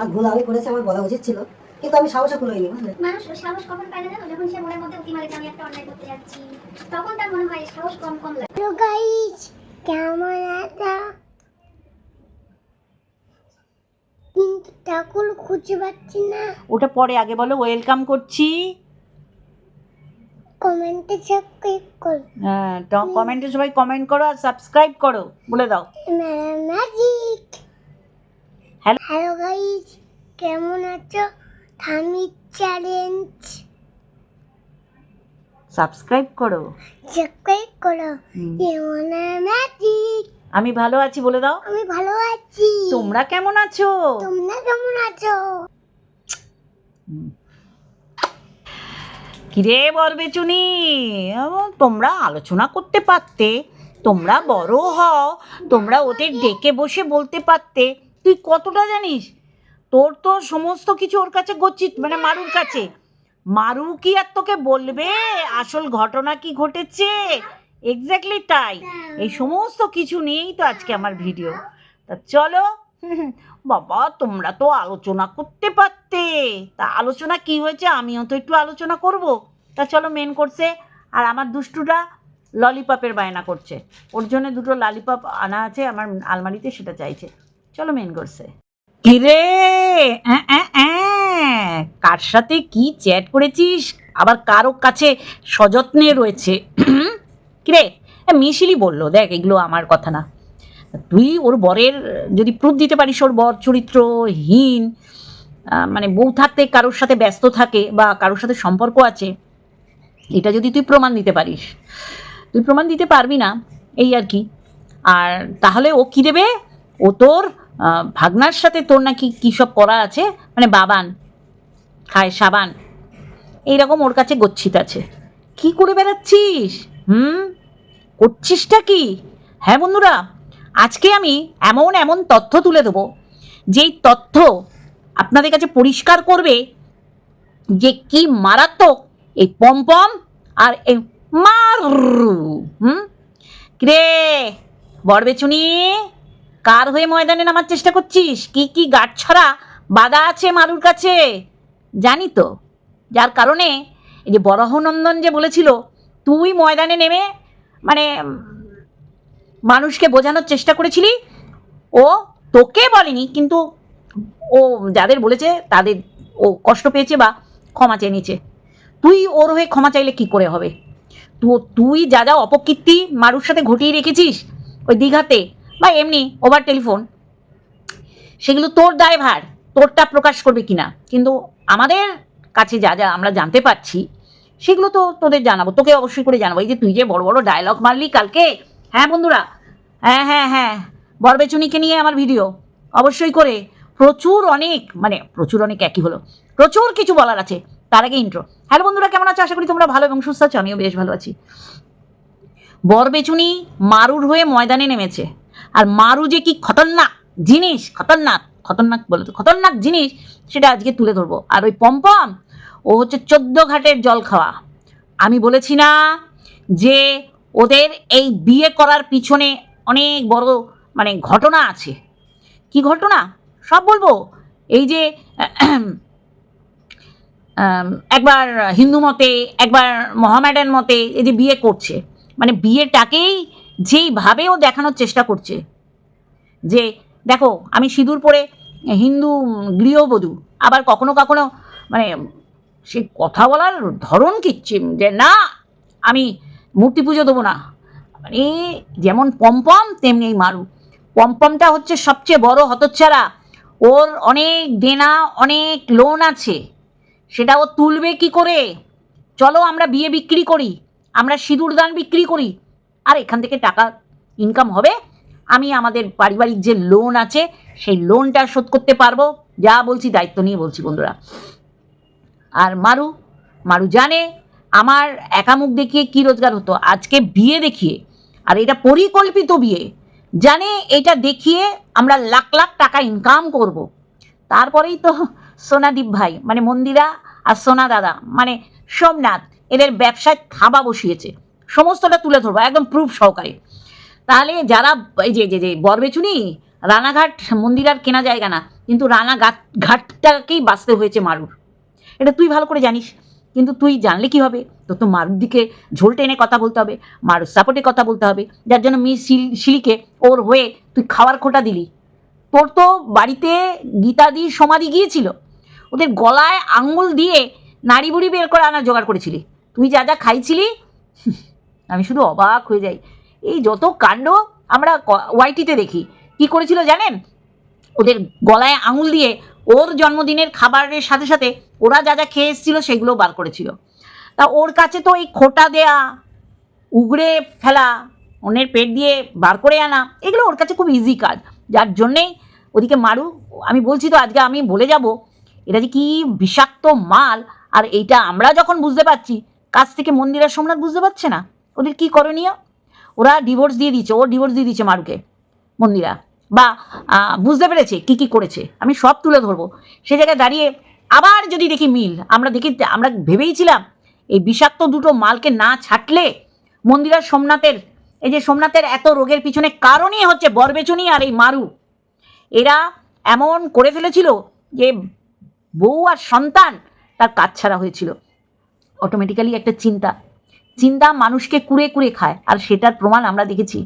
আর ভুল আমি করেছি আমার বলা উচিত ছিল। কিন্তু আমি সাহসে কুলোইনি বুঝলে? মানুষ সাহস কখন পায় না জানো? যখন সে মনের মধ্যে উকি মারে আমি একটা অন্যায় করতে যাচ্ছি। তখন তার মনে হয় সাহস কম কম লাগে। হ্যালো গাইস কেমন আছো? কিন্তু ঠাকুর খুঁজে পাচ্ছি না। ওটা পরে আগে বলো ওয়েলকাম করছি। কমেন্টে সাবস্ক্রাইব করো। হ্যাঁ কমেন্টে সবাই কমেন্ট করো আর সাবস্ক্রাইব করো বলে দাও। Magic Hello. হ্যালো গাইস কেমন আছো? থামি চ্যালেঞ্জ সাবস্ক্রাইব করো। সাবস্ক্রাইব করো। কেমন ম্যাজিক আমি ভালো আছি বলে দাও। আমি ভালো আছি। তোমরা কেমন আছো? তোমরা কেমন আছো? কিরে বরবেচুনি? তোমরা আলোচনা করতে পারতে তোমরা বড় হও তোমরা ওদের ডেকে বসে বলতে পারতে তুই কতটা জানিস? তোর তো সমস্ত কিছু ওর কাছে গচ্ছিত মানে মারুর কাছে। মারু কি আর তোকে বলবে? আসল ঘটনা কি ঘটেছে? এক্স্যাক্টলি তাই। এই সমস্ত কিছু নিয়েই তো আজকে আমার ভিডিও তা চলো। বাবা, তোমরা তো আলোচনা করতে পারতে। তা আলোচনা কি হয়েছে? আমিও তো একটু আলোচনা করব। তা চলো মেন করছে আর আমার দুষ্টুটা ললিপপের বায়না করছে। ওর জন্য দুটো ললিপপ আনা আছে, আমার আলমারিতে সেটা চাইছে। চলো মেন করছে কিরে? কার সাথে কি চ্যাট করেছিস? আবার কারও কাছে সযত্নে রয়েছে। কিরে? মিশিলি বলল, দেখ, এগুলো আমার কথা না। তুই ওর বরের, যদি প্রুফ দিতে পারিস ওর বর চরিত্রহীন মানে বউ থাকতে কারোর সাথে ব্যস্ত থাকে বা কারোর সাথে সম্পর্ক আছে, এটা যদি তুই প্রমাণ দিতে পারিস। তুই প্রমাণ দিতে পারবি না, এই আর কি। আর তাহলে ও কী দেবে? ও তোর ভাগনার সাথে তোর নাকি কী সব করা আছে? মানে বাবান, খায় সাবান। এইরকম ওর কাছে গচ্ছিত আছে। কি করে বেড়াচ্ছিস? হুম? করছিসটা কি? হ্যাঁ বন্ধুরা, আজকে আমি এমন এমন তথ্য তুলে দেবো, যেই তথ্য আপনাদের কাছে পরিষ্কার করবে যে কি মারাত্মক এই পমপম আর এই মারু। হুম? রে বরবেচুনি কার হয়ে ময়দানে নামার চেষ্টা করছিস? কি কি গাছ ছড়া? বাধা আছে মারুর কাছে। জানি তো। যার কারণে এই যে বরাহনন্দন যে বলেছিল, তুই ময়দানে নেমে মানে মানুষকে বোঝানোর চেষ্টা করেছিলি? ও তোকে বলেনি, কিন্তু ও যাদের বলেছে, তাদের ও কষ্ট পেয়েছে বা ক্ষমা চেয়ে নিয়েছে। তুই ওর হয়ে ক্ষমা চাইলে কি করে হবে? তো, তুই যা যা অপকীর্তি মারুর সাথে ঘটিয়ে রেখেছিস, ওই দীঘাতে বা এমনি ওভার টেলিফোন সেগুলো তোর দায়ভার তোরটা প্রকাশ করবে কিনা। কিন্তু আমাদের কাছে যা যা আমরা জানতে পারছি, সেগুলো তো তোদের জানাব, তোকে অবশ্যই করে জানাব। এই যে তুই যে বড় বড় ডায়লগ মারলি কালকে হ্যাঁ বন্ধুরা? হ্যাঁ হ্যাঁ হ্যাঁ। বরবেচুনিকে নিয়ে আমার ভিডিও অবশ্যই করে। প্রচুর অনেক মানে প্রচুর অনেক একই হলো। প্রচুর কিছু বলার আছে। তার আগে ইন্ট্রো হ্যালো বন্ধুরা, কেমন আছো? আশা করি তোমরা ভালো এবং সুস্থ আছো। আমিও বেশ ভালো আছি। বরবেচুনি মারুর হয়ে ময়দানে নেমেছে। আর মারু যে কি খতরনাক জিনিস, খতরনাক খতরনাক বলে তো, খতরনাক জিনিস সেটা আজকে তুলে ধরবো। আর ওই পম্পম, ও হচ্ছে চোদ্দ ঘাটের জল খাওয়া। আমি বলেছি না যে ওদের এই বিয়ে করার পিছনে অনেক বড় মানে ঘটনা আছে। কি ঘটনা? সব বলব। এই যে একবার হিন্দু মতে, একবার মহামেডান মতে এই যে বিয়ে করছে। মানে বিয়েটাকেই যেইভাবে ও দেখানোর চেষ্টা করছে, যে দেখো আমি সিঁদুর পরে হিন্দু গৃহবধূ, আবার কখনো কখনো মানে সে কথা বলার ধরন কিচ্ছে যে না, আমি মূর্তি পুজো দেবো না। মানে যেমন পম্পম, তেমনি এই মারু। পম্পমটা হচ্ছে সবচেয়ে বড় হতচ্ছাড়া। ওর অনেক দেনা, অনেক লোন আছে। সেটা ও তুলবে কি করে? চলো আমরা বিয়ে বিক্রি করি, আমরা সিঁদুর দান বিক্রি করি। আর এখান থেকে টাকা ইনকাম হবে। আমি আমাদের পারিবারিক যে লোন আছে, সেই লোনটা শোধ করতে পারব। যা বলছি দায়িত্ব নিয়ে বলছি বন্ধুরা। আর মারু মারু জানে আমার একামুখ দেখিয়ে কি রোজগার হতো। আজকে বিয়ে দেখিয়ে, আর এটা পরিকল্পিত বিয়ে। জানে এটা দেখিয়ে আমরা লাখ লাখ টাকা ইনকাম করব। তারপরেই তো সোনাদীপ ভাই মানে মন্দিরা আর সোনা দাদা মানে সোমনাথ, এদের ব্যবসায় থাবা বসিয়েছে। সমস্তটা তুলে ধরবো, একদম প্রুফ সহকারে। তাহলে যারা এই যে যে যে, বরবেচুনি, রানাঘাট, মন্দির আর কেনা জায়গা না, কিন্তু রানা ঘাট ঘাটটাকেই বাঁচতে হয়েছে মারুর। এটা তুই ভালো করে জানিস, কিন্তু তুই জানলে কি হবে? তোর তো মারুর দিকে ঝোল টেনে কথা বলতে হবে, মারুর সাপোর্টে কথা বলতে হবে, যার জন্য মি শিলিকে ওর হয়ে তুই খাওয়ার খোটা দিলি। তোর তো বাড়িতে গীতাদির সমাধি গিয়েছিল, ওদের গলায় আঙুল দিয়ে নাড়ি বুড়ি বের করে আনার জোগাড় করেছিলি। তুই যা যা খাইছিলি আমি শুধু অবাক হয়ে যাই। এই যত কাণ্ড আমরা ওয়াইটিতে দেখি, কি করেছিল জানেন? ওদের গলায় আঙুল দিয়ে ওর জন্মদিনের খাবারের সাথে সাথে ওরা যা যা খেয়ে এসেছিল সেগুলো বার করেছিল। তা ওর কাছে তো এই খোটা দেয়া, উগড়ে ফেলা, অন্যের পেট দিয়ে বার করে আনা, এগুলো ওর কাছে খুব ইজি কাজ। যার জন্যেই ওদিকে মারু, আমি বলছি তো আজকে আমি বলে যাব, এটা যে কি বিষাক্ত মাল, আর এইটা আমরা যখন বুঝতে পারছি, কাছ থেকে মন্দিরের সোমনাথ বুঝতে পারছে না? ওদের কি করণীয়? ওরা ডিভোর্স দিয়ে দিচ্ছে ও ডিভোর্স দিয়ে দিচ্ছে মারুকে, মন্দিরা। বা বুঝতে পেরেছে কি কি করেছে, আমি সব তুলে ধরবো। সে জায়গায় দাঁড়িয়ে আবার যদি দেখি মিল, আমরা দেখি, আমরা ভেবেইছিলাম এই বিষাক্ত দুটো মালকে না ছাটলে মন্দিরা সোমনাথের, এই যে সোমনাথের এত রোগের পিছনে কারণই হচ্ছে বরবেচনি আর এই মারু। এরা এমন করে ফেলেছিল যে বউ আর সন্তান তার কাজ ছাড়া হয়েছিল। অটোমেটিক্যালি একটা চিন্তা চিন্তা মানুষকে কুড়ে কুড়ে খায়, আর সেটার প্রমাণ আমরা দেখেছি।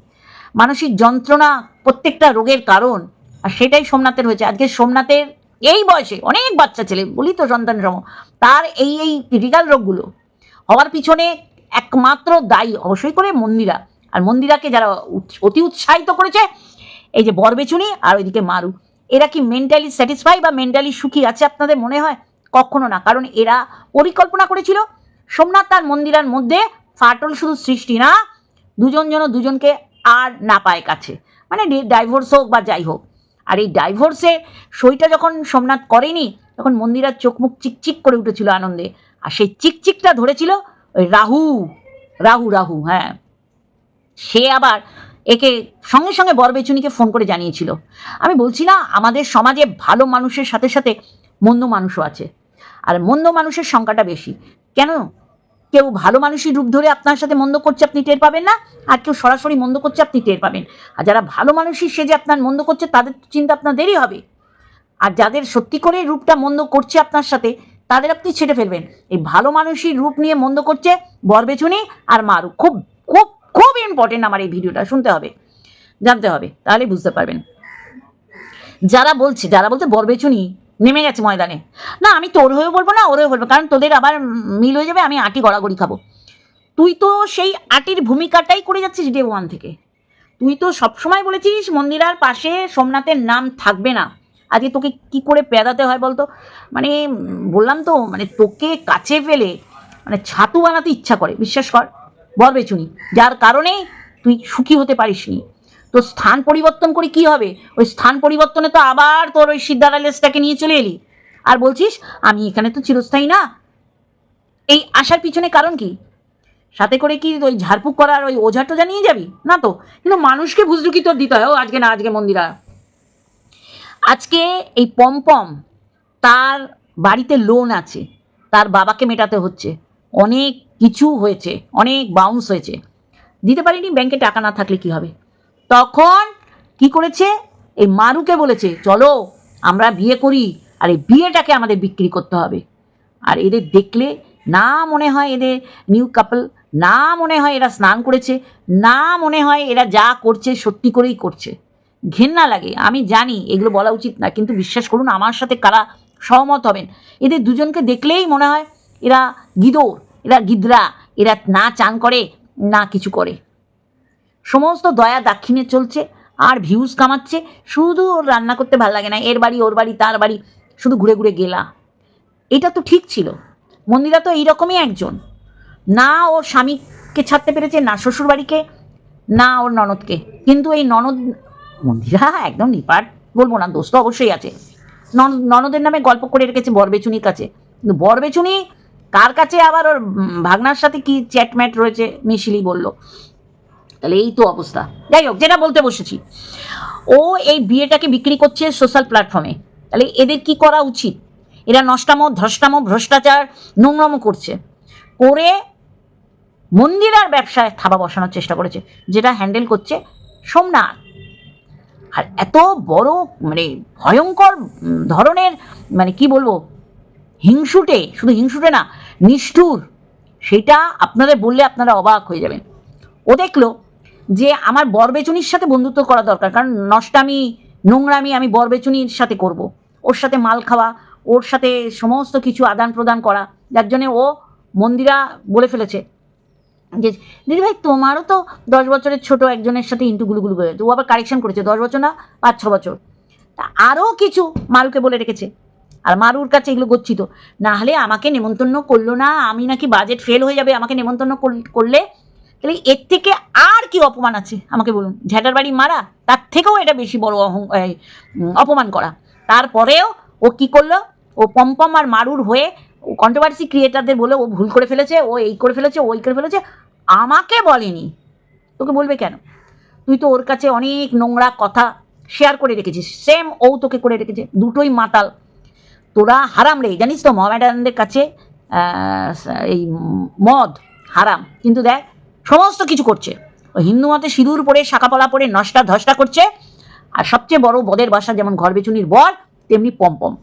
মানসিক যন্ত্রণা প্রত্যেকটা রোগের কারণ, আর সেটাই সোমনাথের হয়েছে। আজকে সোমনাথের এই বয়সে অনেক বাচ্চা ছেলে, বলি তো সন্তান সম, তার এই এই ক্রিটিক্যাল রোগগুলো হওয়ার পিছনে একমাত্র দায়ী অবশ্যই করে মন্দিরা। আর মন্দিরাকে যারা অতি উৎসাহিত করেছে, এই যে বরবেচুনি আর ওইদিকে মারু। এরা কি মেন্টালি স্যাটিসফাই বা মেন্টালি সুখী আছে আপনাদের মনে হয়? কখনো না, কারণ এরা পরিকল্পনা করেছিল, সোমনাথ তার মন্দিরার মধ্যে ফাটল শুধু সৃষ্টি না, দুজন যেন দুজনকে আর না পায় কাছে। মানে ডাইভোর্স হোক বা যাই হোক। আর এই ডাইভোর্সে সইটা যখন সোমনাথ করেনি, তখন মন্দিরার চোখ মুখ চিকচিক করে উঠেছিল আনন্দে। আর সেই চিকচিকটা ধরেছিল ওই রাহু রাহু রাহু হ্যাঁ। সে আবার একে সঙ্গে সঙ্গে বরবেচুনিকে ফোন করে জানিয়েছিল। আমি বলছি না, আমাদের সমাজে ভালো মানুষের সাথে সাথে মন্দ মানুষও আছে। আর মন্দ মানুষের সংখ্যাটা বেশি। কেন? কেউ ভালো মানুষই রূপ ধরে আপনার সাথে মন্দ করছে, আপনি টের পাবেন না। আর কেউ সরাসরি মন্দ করছে, আপনি টের পাবেন। আর যারা ভালো মানুষই সে যে আপনার মন্দ করছে, তাদের তো চিন্তা আপনার দেরি হবে। আর যাদের সত্যি করে রূপটা মন্দ করছে আপনার সাথে, তাদের আপনি ছেড়ে ফেলবেন। এই ভালো মানুষই রূপ নিয়ে মন্দ করছে বরবেচুনি আর মারু। খুব খুব খুব ইম্পর্টেন্ট আমার এই ভিডিওটা, শুনতে হবে, জানতে হবে, তাহলে বুঝতে পারবেন। যারা বলছে, যারা বলতে বরবেচুনি নেমে গেছে ময়দানে। না, আমি তোর হয়ে বলব না ওর হয়ে বলব, কারণ তোদের আবার মিল হয়ে যাবে, আমি আটি গড়াগড়ি খাব। তুই তো সেই আটির ভূমিকাটাই করে যাচ্ছিস ডে ওয়ান থেকে। তুই তো সবসময় বলেছিস, মন্দিরার পাশে সোমনাথের নাম থাকবে না। আজকে তোকে কি করে পেদাতে হয় বলতো? মানে বললাম তো মানে তোকে কাছে ফেলে মানে ছাতু বানাতে ইচ্ছা করে, বিশ্বাস কর, বরবেচুনি। যার কারণে তুই সুখী হতে পারিসনি। তো স্থান পরিবর্তন করে কি হবে? ওই স্থান পরিবর্তনে তো আবার তোর ওই সিদ্ধারালেসটাকে নিয়ে চলে এলি। আর বলছিস, আমি এখানে তো চিরস্থায়ী না। এই আসার পিছনে কারণ কি? সাথে করে কি ওই ঝাড়ফুঁক করার ওই ওঝা টোঝা নিয়ে যাবি? না তো? কিন্তু মানুষকে ভুজরুকি তোর দিতে হয়। ও, আজকে না, আজকে মন্দিরা। আজকে এই পমপম তার বাড়িতে লোন আছে। তার বাবাকে মেটাতে হচ্ছে। অনেক কিছু হয়েছে, অনেক বাউন্স হয়েছে। দিতে পারিনি, ব্যাংকে টাকা না থাকলে কি হবে? তখন কি করেছে? এই মারুকে বলেছে, চলো, আমরা বিয়ে করি, আর এই বিয়েটাকে আমাদের বিক্রি করতে হবে। আর এদের দেখলে না মনে হয় এদের নিউ কাপল না মনে হয় এরা স্নান করেছে, না মনে হয় এরা যা করছে সত্যি করেই করছে। ঘেন্না লাগে, আমি জানি এগুলো বলা উচিত না, কিন্তু বিশ্বাস করুন, আমার সাথে কারা সহমত হবেন। এদের দুজনকে দেখলেই মনে হয় এরা গিদোর, এরা গিদরা, এরা না চান করে, না কিছু করে। সমস্ত দয়া দাক্ষিণে চলছে, আর ভিউজ কামাচ্ছে, শুধু ওর রান্না করতে ভালো লাগে না, এর বাড়ি, ওর বাড়ি, তার বাড়ি, শুধু ঘুরে ঘুরে গেলা। এটা তো ঠিক ছিল। মন্দিরা তো এইরকমই একজন। না ওর স্বামীকে ছাড়তে পেরেছে, না শ্বশুর বাড়িকে না ওর ননদকে। কিন্তু এই ননদ, মন্দিরা একদম নিপাট, বলব না, দোষ তো অবশ্যই আছে। নন- ননদের নামে গল্প করে রেখেছে বরবেচুনির কাছে। কিন্তু বরবেচুনি, কার কাছে আবার ওর ভাগনার সাথে কি চ্যাটম্যাট রয়েছে, মিশিলি বলল। তাহলে এই তো অবস্থা। যাই হোক, যেটা বলতে বসেছি। ও এই বিয়েটাকে বিক্রি করছে সোশ্যাল প্ল্যাটফর্মে তাহলে এদের কি করা উচিত? এরা নষ্টামো, ধষ্টামো, ভ্রষ্টাচার, নোংরামো করছে। করে মন্দিরার ব্যবসায় থাবা বসানোর চেষ্টা করেছে, যেটা হ্যান্ডেল করছে সোমনাথ। আর এত বড় মানে ভয়ঙ্কর ধরনের মানে কি বলব, হিংসুটে, শুধু হিংসুটে না, নিষ্ঠুর, সেটা আপনাদের বললে আপনারা অবাক হয়ে যাবেন। ও দেখল যে আমার বরবেচুনির সাথে বন্ধুত্ব করা দরকার, কারণ নষ্টামি, নোংরামি আমি বরবেচুনির সাথে করব। ওর সাথে মাল খাওয়া, ওর সাথে সমস্ত কিছু আদান প্রদান করা, যার জন্যে ও মন্দিরা বলে ফেলেছে যে দিদিভাই তোমারও তো দশ বছরের ছোট একজনের সাথে ইন্টু গুলুগুলু করে ও আবার কারেকশন করেছে, দশ বছর না, পাঁচ, ছ বছর। তা আরও কিছু মারুকে বলে রেখেছে। আর মারুর কাছে এগুলো গচ্ছিত। না হলে আমাকে নেমন্তন্ন করল না, আমি নাকি বাজেট ফেল হয়ে যাবে, আমাকে নেমন্তন্ন করলে তাহলে এর থেকে আর কি অপমান আছে? আমাকে বলুন। ঝ্যাটার বাড়ি মারা, তার থেকেও এটা বেশি বড় অপমান করা। তারপরেও ও কি করল? ও পম্পম আর মারুর হয়ে ও কন্ট্রোভার্সি ক্রিয়েটারদের বলে ও ভুল করে ফেলেছে, ও এই করে ফেলেছে ওই করে ফেলেছে। আমাকে বলেনি। তোকে বলবে কেন? তুই তো ওর কাছে অনেক নোংরা কথা শেয়ার করে রেখেছিস। সেম ও তোকে করে রেখেছে। দুটোই মাতাল। তোরা হারাম রে। জানিস তো, মহামেডানদের কাছে এই মদ হারাম। কিন্তু দেখ সমস্ত কিছু করছে। হিন্দু মতে সিঁদুর পরে, শাখাপলা পরে, নষ্টা ধষ্টা করছে। আর সবচেয়ে বড় বদের বাসা যেমন ঘর বেচুনির বর, তেমনি পম্পম।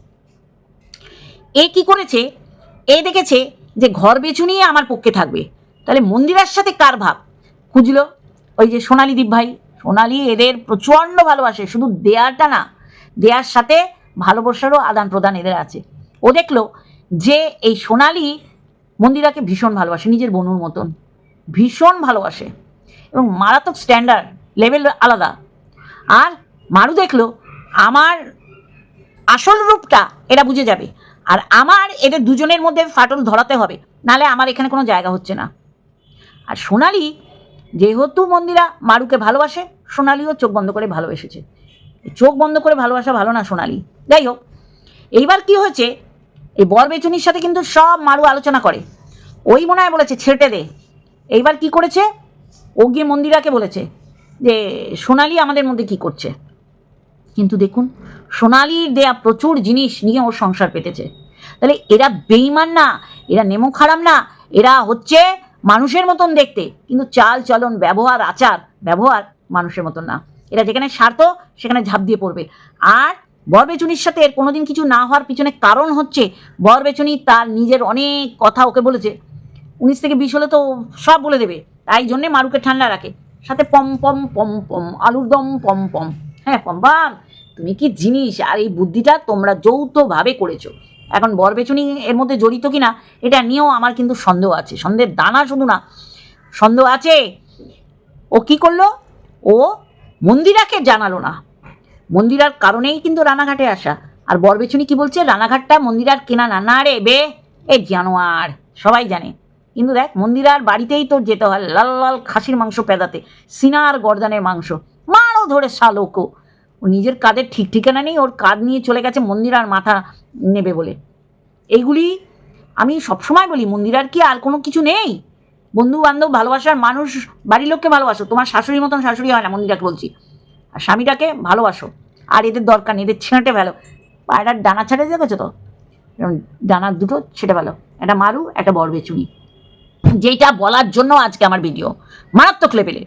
এ কি করেছে? এ দেখেছে যে ঘর বেচুনি আমার পক্ষে থাকবে। তাহলে মন্দিরের সাথে কার ভাব? খুঁজলো ওই যে সোনালি দীপ ভাই। সোনালি এদের প্রচণ্ড ভালোবাসে, শুধু দেয়াটা না, দেয়ার সাথে ভালোবাসারও আদান প্রদান এদের আছে। ও দেখল যে এই সোনালি মন্দিরাকে ভীষণ ভালোবাসে, নিজের বনুর মতন। ভীষণ ভালোবাসে এবং মারাত্মক স্ট্যান্ডার্ড লেভেল আলাদা। আর মারু দেখল, আমার আসল রূপটা এটা বুঝে যাবে। আর আমার এদের দুজনের মধ্যে ফাটল ধরাতে হবে, নালে আমার এখানে কোনো জায়গা হচ্ছে না। আর সোনালি, যেহেতু মন্দিরা মারুকে ভালোবাসে, সোনালিও চোখ বন্ধ করে ভালোবেসেছে। চোখ বন্ধ করে ভালোবাসা ভালো না সোনালি। যাই হোক, এইবার কি হয়েছে, এই বর বেচুনির সাথে কিন্তু সব মারু আলোচনা করে। ওই মনে হয় বলেছে ছেটে দে। এইবার কি করেছে? ও গিয়ে মন্দিরাকে বলেছে যে, সোনালি আমাদের মধ্যে কি করছে? কিন্তু দেখুন সোনালির দেয়া প্রচুর জিনিস নিয়ে ওর সংসার পেতেছে। তাহলে এরা বেইমান না, এরা নেমো খারাপ না, এরা হচ্ছে মানুষের মতন দেখতে। কিন্তু চাল, চলন, ব্যবহার, আচার, ব্যবহার মানুষের মতন না। এরা যেখানে স্বার্থ, সেখানে ঝাঁপ দিয়ে পড়বে। আর বরবেচুনির সাথে এর কোনোদিন কিছু না হওয়ার পিছনে কারণ হচ্ছে, বরবেচুনি তার নিজের অনেক কথা ওকে বলেছে। উনিশ থেকে বিশ হলে তো সব বলে দেবে। তাই জন্যে মারুকে ঠান্ডা রাখে। সাথে পম পম পম পম, আলুর দম, পম পম। হ্যাঁ পম, পাম। তুমি কি জিনিস? আর এই বুদ্ধিটা তোমরা যৌথভাবে করেছ। এখন বরবেচুনি এর মধ্যে জড়িত কিনা, এটা নিয়েও আমার কিন্তু সন্দেহ আছে। সন্দেহের দানা শুধু না, সন্দেহ আছে। ও কি করল? ও মন্দিরাকে জানালো না। মন্দিরার কারণেই কিন্তু রানাঘাটে আসা। আর বরবেচুনি কি বলছে? রানাঘাটটা মন্দিরার কেনা না না রে বে। এ জানোয়ার, সবাই জানে। কিন্তু দেখ মন্দিরার বাড়িতেই তোর যেতে হয়, লাল লাল খাসির মাংস পেদাতে, সিনার গর্দানের মাংস। মারও ধরে শালোকো। ও নিজের কাদের ঠিক ঠিকানা নেই, ওর কাঁধ নিয়ে চলে গেছে মন্দিরার মাথা নেবে বলে। এইগুলি আমি সবসময় বলি মন্দিরার কি আর কোনো কিছু নেই। বন্ধু বান্ধব ভালোবাসার মানুষ, বাড়ির লোককে ভালোবাসো। তোমার শাশুড়ির মতন শাশুড়ি হয় না, মন্দিরাকে বলছি। আর স্বামীটাকে ভালোবাসো। আর এদের দরকার নেই, এদের ছেঁটে ফেলো পায়রার ডানা ছেড়ে দেখেছ তো? ডানার দুটো ছেটে ফেলো একটা মারু, একটা বরবেচুনি যেটা বলার জন্য আজকে আমার ভিডিও মারাত্মক লেভেলে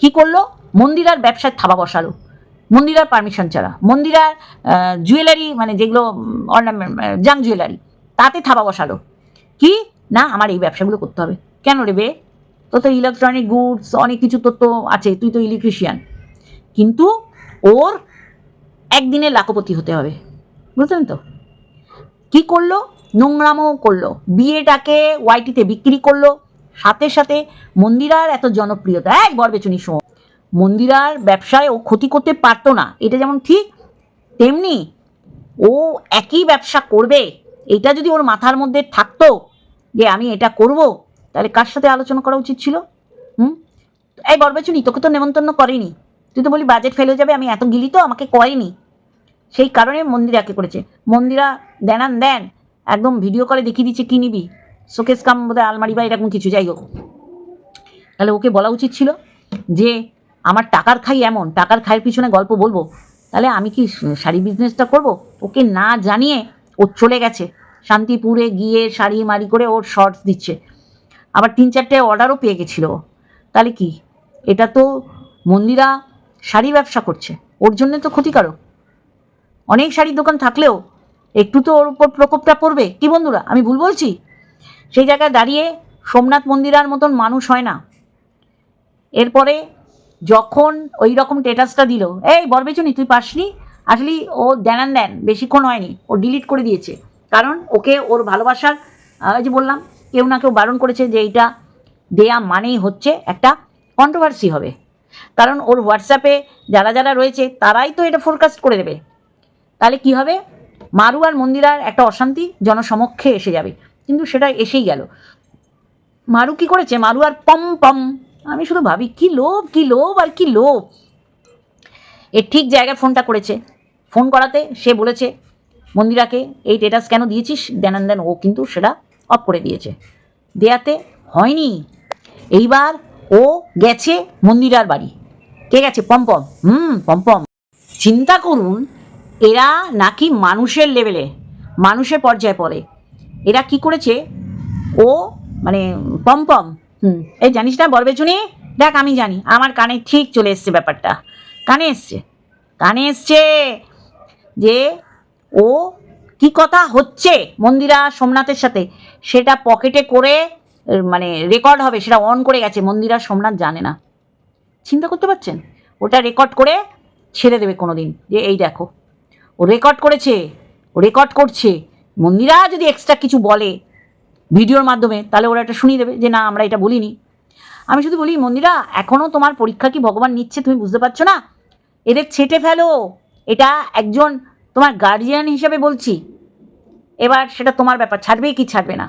কি করল? মন্দিরার ব্যবসায় থাবা বসালো। মন্দিরার পারমিশন ছাড়া। মন্দিরার জুয়েলারি মানে যেগুলো অর্নামেন্ট জাং জুয়েলারি তাতে থাবা বসালো। কি? না, আমার এই ব্যবসাগুলো করতে হবে। কেন রে বে? তোর তো ইলেকট্রনিক গুডস অনেক কিছু তোর তো আছে। তুই তো ইলেকট্রিশিয়ান কিন্তু ওর একদিনে লাখপতি হতে হবে। বুঝলেন তো? কি করল? নোংরামও করল। বিয়েটাকে ওয়াইটিতে বিক্রি করল। সাথে সাথে মন্দিরার এত জনপ্রিয়তা এক বরবেচুনি শো মন্দিরার ব্যবসায় ও ক্ষতি করতে পারতো না। এটা যেমন ঠিক, তেমনি ও একই ব্যবসা করবে। এটা যদি ওর মাথার মধ্যে থাকতো যে আমি এটা করব, তাহলে কার সাথে আলোচনা করা উচিত ছিল? হুম? এই বরবেচুনি তোকে তো নেমন্তন্ন করেনি। তুই তো বলি বাজেট ফেলে যাবে, আমি এত গিলি তো, আমাকে করেনি সেই কারণে মন্দিরাকে করেছে। মন্দিরা দেনান দেন একদম ভিডিও কলে দেখিয়ে দিচ্ছে, কী নিবি? শোকেস কাম বোধহয় আলমারি বা এরকম কিছু, যাই হোক। তাহলে ওকে বলা উচিত ছিল যে, আমার টাকার খাই এমন, টাকার খাইয়ের পিছনে গল্প বলব। তাহলে আমি কি শাড়ি বিজনেসটা করব? ওকে না জানিয়ে ও চলে গেছে। শান্তিপুরে গিয়ে শাড়ি মারি করে ওর শর্টস দিচ্ছে। আবার তিন চারটে অর্ডারও পেয়ে গেছিল। তাহলে কি? এটা তো মন্দিরা শাড়ি ব্যবসা করছে। ওর জন্য তো ক্ষতিকারক। অনেক শাড়ির দোকান থাকলেও একটু তো ওর উপর প্রকোপটা পড়বে। কি বন্ধুরা, আমি ভুল বলছি? সেই জায়গায় দাঁড়িয়ে সোমনাথ মন্দিরার মতন মানুষ হয় না। এরপরে যখন ওই রকম স্টেটাসটা দিল, এই বরবেচুনি, তুই পাসনি? আসলে ও দেনান দেন, বেশিক্ষণ হয়নি, ও ডিলিট করে দিয়েছে। কারণ ওকে ওর ভালোবাসার যে বললাম, কেউ না কেউ বারণ করেছে যে এইটা দেয়া মানেই হচ্ছে একটা কন্ট্রোভার্সি হবে। কারণ ওর হোয়াটসঅ্যাপে যারা যারা রয়েছে, তারাই তো এটা ফোরকাস্ট করে দেবে। তাহলে কি হবে? মারু আর মন্দিরার একটা অশান্তি জনসমক্ষে এসে যাবে। কিন্তু সেটা এসেই গেল। মারু কি করেছে? মারু আর পম পম। আমি শুধু ভাবি, কি লোভ কি লোভ আর কি লোভ? এর ঠিক জায়গায় ফোনটা করেছে। ফোন করাতে সে বলেছে, মন্দিরাকে, এই স্টেটাস কেন দিয়েছিস? দেন দেন ও কিন্তু সেটা অফ করে দিয়েছে। দেয়াতে হয়নি। এইবার ও গেছে মন্দিরার বাড়ি। কে গেছে? পম্পম হুম পম্পম চিন্তা করুন এরা নাকি মানুষের লেভেলে, মানুষের পর্যায়ে পড়ে। এরা কি করেছে? ও মানে পম্পম হুম। এই জানিস না বরবেচুনি দেখ আমি জানি, আমার কানে ঠিক চলে এসছে ব্যাপারটা। কানে এসছে। কানে এসছে যে ও কি কথা হচ্ছে মন্দিরা সোমনাথের সাথে? সেটা পকেটে করে মানে রেকর্ড হবে, সেটা অন করে গেছে। মন্দিরা সোমনাথ জানে না। চিন্তা করতে পারছেন? ওটা রেকর্ড করে ছেড়ে দেবে কোনো দিন যে এই দেখো। ও রেকর্ড করেছে, ও রেকর্ড করছে। মন্দিরা যদি এক্সট্রা কিছু বলে ভিডিওর মাধ্যমে, তাহলে ওরা এটা শুনিয়ে দেবে যে, না, আমরা এটা বলিনি। আমি শুধু বলি, মন্দিরা এখনও তোমার পরীক্ষা কি ভগবান নিচ্ছে তুমি বুঝতে পারছ না? এদের ছেটে ফেলো। এটা একজন তোমার গার্জিয়ান হিসেবে বলছি। এবার সেটা তোমার ব্যাপার, ছাড়বে কি ছাড়বে না?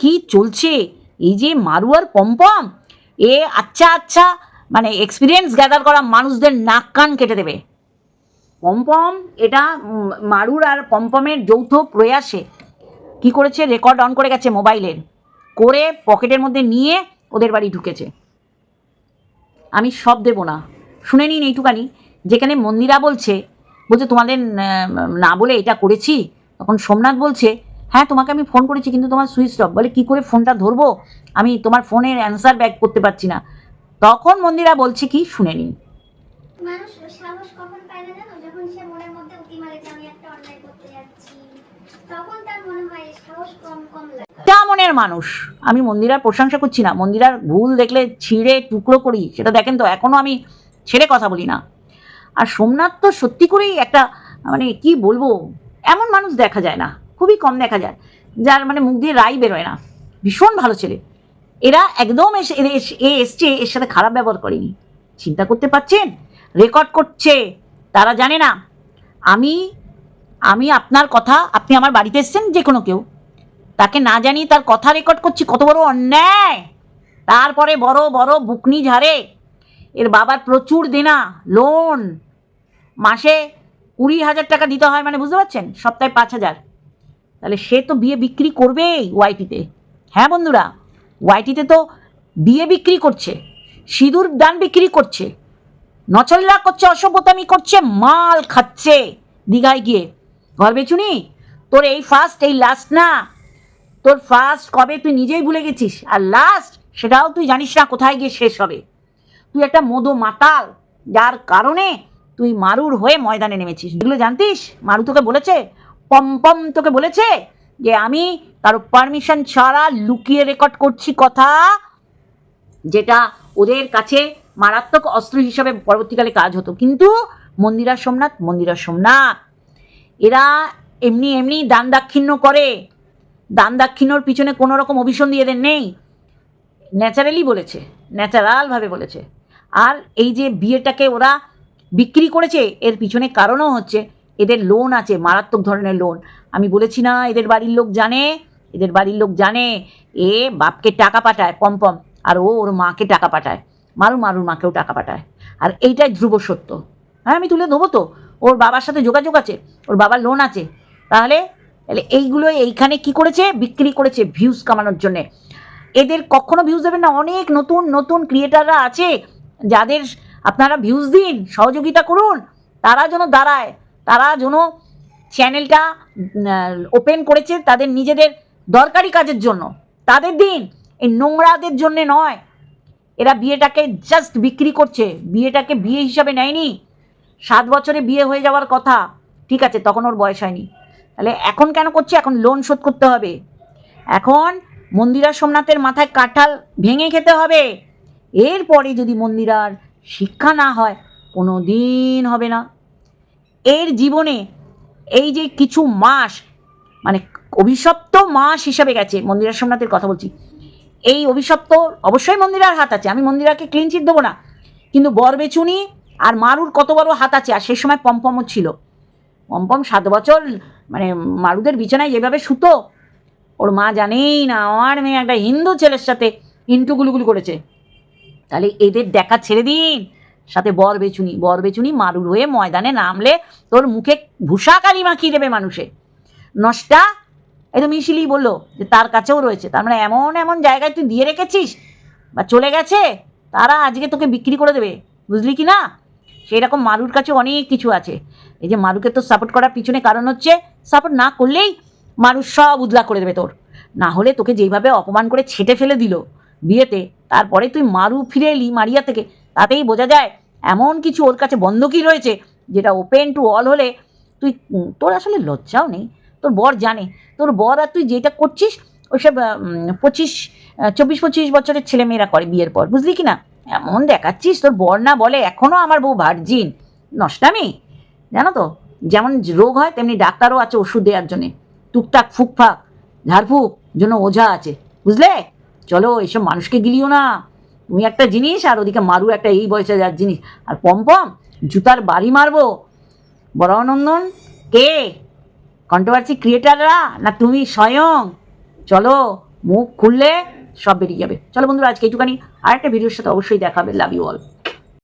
কি চলছে? এই যে মারুয়ার পম্পম, এ আচ্ছা আচ্ছা মানে এক্সপিরিয়েন্স গ্যাদার করা মানুষদের নাক কান কেটে দেবে। পম্পম, এটা মারুর আর পম্পমের যৌথ প্রয়াসে কি করেছে? রেকর্ড অন করে গেছে মোবাইলের করে পকেটের মধ্যে নিয়ে ওদের বাড়ি ঢুকেছে। আমি সব দেবো না। শুনে নিন এইটুকানি। যেখানে মন্দিরা বলছে বলছে, তোমাদের না বলে এটা করেছি? তখন সোমনাথ বলছে হ্যাঁ তোমাকে আমি ফোন করেছি, কিন্তু তোমার সুইচ অফ বলে, কি করে ফোনটা ধরবো? আমি তোমার ফোনের অ্যান্সার ব্যাক করতে পারছি না। তখন মন্দিরা বলছে কি? শুনে নিন। মানুষ সাহস মনের মানুষ। আমি মন্দিরার প্রশংসা করছি না। মন্দিরার ভুল দেখলে ছিঁড়ে টুকরো করি, সেটা দেখেন তো এখনও আমি ছেড়ে কথা বলি না। আর সোমনাথ তো সত্যি করেই একটা মানে কি বলব, এমন মানুষ দেখা যায় না, খুবই কম দেখা যায়, যার মানে মুখ দিয়ে রাই বেরোয় না। ভীষণ ভালো ছেলে। এরা একদম এসে, এ এস- এ এসছে, এর সাথে খারাপ ব্যবহার করেনি। চিন্তা করতে পারছেন? রেকর্ড করছে। তারা জানে না। আমি আমি আপনার কথা, আপনি আমার বাড়িতে এসছেন যে কোনো কেউ, তাকে না জানি তার কথা রেকর্ড করছি, কত বড় অন্যায়। তারপরে বড় বড় বুকনি ঝাড়ে, এর বাবার প্রচুর দেনা লোন মাসে কুড়ি হাজার টাকা দিতে হয় মানে বুঝতে পারছেন? সপ্তাহে পাঁচ হাজার। তাহলে সে তো বিয়ে বিক্রি করবেই ওয়াইটিতে। হ্যাঁ বন্ধুরা, ওয়াইটিতে তো বিয়ে বিক্রি করছে, সিঁদুর দান বিক্রি করছে। নচলরা করছে অসভ্যতামি করছে, মাল খাচ্ছে। দীঘায় গিয়ে। ঘর বেচুনি তোর এই ফার্স্ট এই লাস্ট না? তোর ফার্স্ট কবে তুই নিজেই ভুলে গেছিস? আর লাস্ট সেটাও তুই জানিস না কোথায় গিয়ে শেষ হবে। তুই একটা মদো মাতাল, যার কারণে তুই মারুর হয়ে ময়দানে নেমেছিস। এগুলো জানতিস? মারু তোকে বলেছে? পম্পম তোকে বলেছে? যে আমি কারও পারমিশন ছাড়া লুকিয়ে রেকর্ড করছি কথা যেটা ওদের কাছে মারাত্মক অস্ত্র হিসাবে পরবর্তীকালে কাজ হতো। কিন্তু মন্দিরা সোমনাথ মন্দিরা সোমনাথ। এরা এমনি এমনি দান দাক্ষিণ্য করে। দান দাক্ষিণ্যর পিছনে কোনো রকম অভিসন্ধি এদের নেই। ন্যাচারালি বলেছে ন্যাচারালভাবে বলেছে। আর এই যে বিয়েটাকে ওরা বিক্রি করেছে, এর পিছনে কারণও হচ্ছে এদের লোন আছে, মারাত্মক ধরনের লোন। আমি বলেছি না, এদের বাড়ির লোক জানে, এদের বাড়ির লোক জানে। এ বাপকে টাকা পাঠায় পম্পম আর ও ওর মাকে টাকা পাঠায়। মারু মারুর মাকেও টাকা পাঠায়। আর এইটাই ধ্রুব সত্য। হ্যাঁ আমি তুলে দেবো তো? ওর বাবার সাথে যোগাযোগ আছে, ওর বাবার লোন আছে। তাহলে তাহলে এইগুলো এইখানে কি করেছে? বিক্রি করেছে ভিউজ কামানোর জন্যে। এদের কখনো ভিউজ দেবেন না। অনেক নতুন নতুন ক্রিয়েটাররা আছে। যাদের আপনারা ভিউজ দিন, সহযোগিতা করুন, তারা যেন দাঁড়ায়। তারা যেন চ্যানেলটা ওপেন করেছে তাদের নিজেদের দরকারি কাজের জন্য। তাদের দিন। এই নোংরাদের জন্যে নয়। এরা বিয়েটাকে জাস্ট বিক্রি করছে। বিয়েটাকে বিয়ে হিসাবে নেয়নি। সাত বছরে বিয়ে হয়ে যাওয়ার কথা। ঠিক আছে, তখন ওর বয়স হয়নি। তাহলে এখন কেন করছে? এখন লোন শোধ করতে হবে। এখন মন্দিরা সোমনাথের মাথায় কাঁঠাল ভেঙে খেতে হবে। এরপরে যদি মন্দিরার শিক্ষা না হয় কোনো দিন হবে না। এর জীবনে এই যে কিছু মাস মানে অভিশপ্ত মাস হিসাবে গেছে, মন্দিরা সোমনাথের কথা বলছি এই অভিশপ্ত অবশ্যই মন্দিরার হাত আছে। আমি মন্দিরাকে ক্লিন চিট দেবো না। কিন্তু বরবেচুনি আর মারুর কত বড় হাত আছে। আর সেই সময় পম্পমও ছিল। পম্পম সাত বছর মানে মারুদের বিছানায় যেভাবে সুতো ওর মা জানেই না, আমার মেয়ে একটা হিন্দু ছেলের সাথে ইন্টু গুলুগুলু করেছে। তাহলে এদের দেখা ছেড়ে দিন। সাথে বর বেচুনি বর বেচুনি মারুর হয়ে ময়দানে নামলে তোর মুখে ভূষা কালি মাখিয়ে দেবে মানুষে। নষ্টা তো মিশিলি বলল যে তার কাছেও রয়েছে। তার মানে এমন এমন জায়গায় তুই দিয়ে রেখেছিস বা চলে গেছে, তারা আজকে তোকে বিক্রি করে দেবে। বুঝলি কি না? সেই রকম মারুর কাছে অনেক কিছু আছে। এই যে মারুকে তো সাপোর্ট করার পিছনে কারণ হচ্ছে সাপোর্ট না করলেই মানুষ সব উদলা করে দেবে তোর। না হলে তোকে যেইভাবে অপমান করে ছেটে ফেলে দিল বিয়েতে, তারপরে তুই মারু ফিরে এলি মারিয়া থেকে। তাতেই বোঝা যায় এমন কিছু ওর কাছে বন্ধকই রয়েছে, যেটা ওপেন টু অল হলে তুই তোর আসলে লজ্জাও নেই। তোর বর জানে। তোর বর আর তুই যেটা করছিস, ওইসব পঁচিশ চব্বিশ, পঁচিশ বছরের ছেলেমেয়েরা করে বিয়ের পর, বুঝলি কি না এমন দেখাচ্ছিস, তোর বর না বলে এখনও আমার বউ ভার্জিন নষ্টামি? জানো তো, যেমন রোগ হয়, তেমনি ডাক্তারও আছে ওষুধ দেওয়ার জন্যে। টুকটাক, ফুকফাক, ঝাড়ফুক, জন্য ওঝা আছে। বুঝলে? চলো, এসব মানুষকে গিলিও না। তুমি একটা জিনিস আর ওদিকে মারু একটা এই বয়সে যার জিনিস। আর পম্পম জুতার বাড়ি মারবো। বড় বরানন্দন, কে? কন্ট্রোভার্সি ক্রিয়েটাররা না তুমি স্বয়ং? চলো, মুখ খুললে সব বেরিয়ে যাবে। চলো বন্ধুরা, আজকে এইটুখানি। আর একটা ভিডিওর সাথে অবশ্যই দেখাবে। Love you all